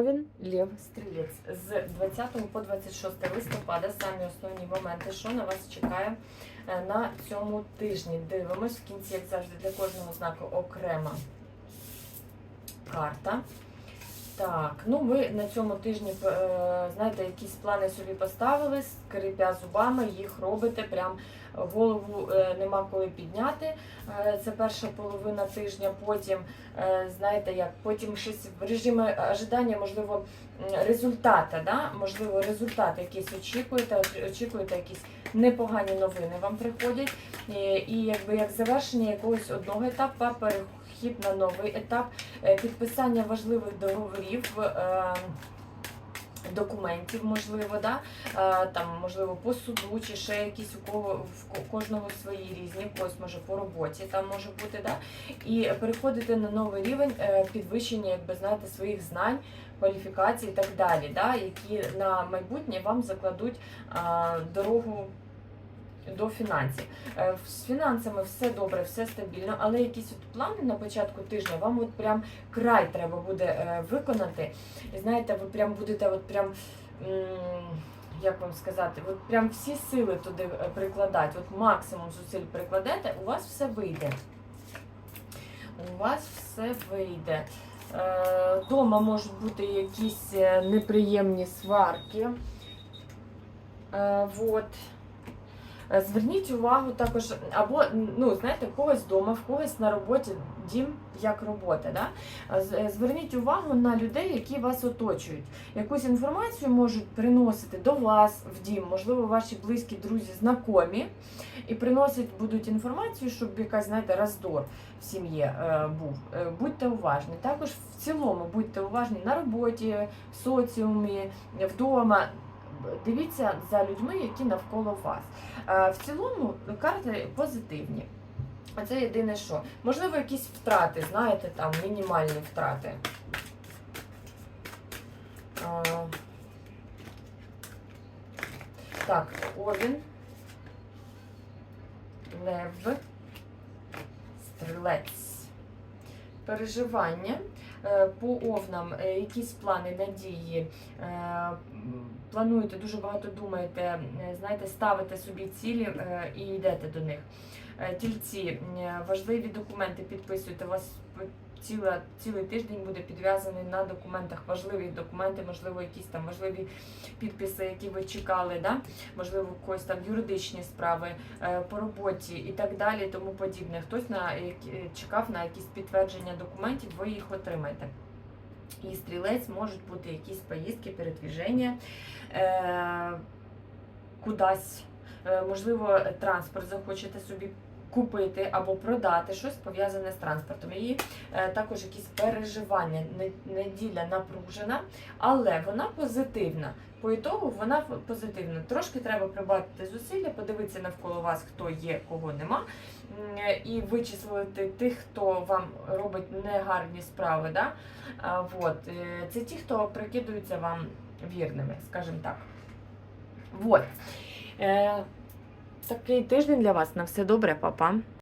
Овен, Лев, Стрілець. З 20 по 26 листопада самі основні моменти, що на вас чекає е, на цьому тижні. Дивимось в кінці, як завжди, для кожного знаку окрема карта. Так, ну ви на цьому тижні, е, знаєте, якісь плани собі поставили, скрипя зубами, їх робите, прям голову е, нема коли підняти. Е, Це перша половина тижня, потім, знаєте, як, потім щось в режимі ожидання, можливо, результата, да? можливо, результат якийсь очікуєте, очікуєте якісь непогані новини вам приходять. І, якби як завершення якогось одного етапу, перехід на новий етап, е, підписання важливих договорів. е, Документів, можливо, да? е, там, можливо, по суду, чи ще якісь у кого в кожного свої різні, когось може по роботі там може бути, да? і переходити на новий рівень підвищення, якби знаєте, своїх знань, кваліфікацій і так далі, да? які на майбутнє вам закладуть дорогу до фінансів. Е, З фінансами все добре, все стабільно, але якісь от плани на початку тижня вам от прям край треба буде е, виконати. І знаєте, ви прям будете от прям. Як вам сказати, от прям всі сили туди е, прикладати, от максимум зусиль прикладете, у вас все вийде. У вас все вийде. Дома можуть бути якісь неприємні сварки. Е, Зверніть увагу також, або ну знаєте, когось вдома, в когось на роботі, дім як робота. Да? Е, е, Зверніть увагу на людей, які вас оточують. Якусь інформацію можуть приносити до вас в дім, можливо, ваші близькі друзі, знайомі, і приносять будуть інформацію, щоб якась, знаєте, роздор в сім'ї е, був. Е, Будьте уважні. Також в цілому будьте уважні на роботі, в соціумі, вдома. Дивіться за людьми, які навколо вас. Е, В цілому карти позитивні. Це єдине що. Можливо, якісь втрати, знаєте, там мінімальні втрати. Так, Овін, Лев, Стрілець. Переживання. Е, По овнам е, якісь плани, надії. е, Плануєте, дуже багато думаєте, знаєте, ставите собі цілі і йдете до них. Тільці, важливі документи підписуєте. Вас ціла, цілий тиждень буде підв'язаний на документах, важливі документи, можливо, якісь там важливі підписи, які ви чекали, да? можливо, когось там юридичні справи е, по роботі і так далі, тому подібне. Хтось на які- чекав на якісь підтвердження документів, ви їх отримаєте. І стрілець можуть бути якісь поїздки, передвіження е, кудись. Е, можливо, транспорт захочете собі купити або продати щось пов'язане з транспортом. І е, також якісь переживання. Неділя напружена, але вона позитивна. По ітогу вона позитивна. Трошки треба прибавити зусилля, подивитися навколо вас, хто є, кого нема, і вичислити тих, хто вам робить негарні справи. Да? А, вот. е, Це ті, хто прикидуються вам вірними, скажімо так. Вот. Такий тиждень для вас. На все добре, папа.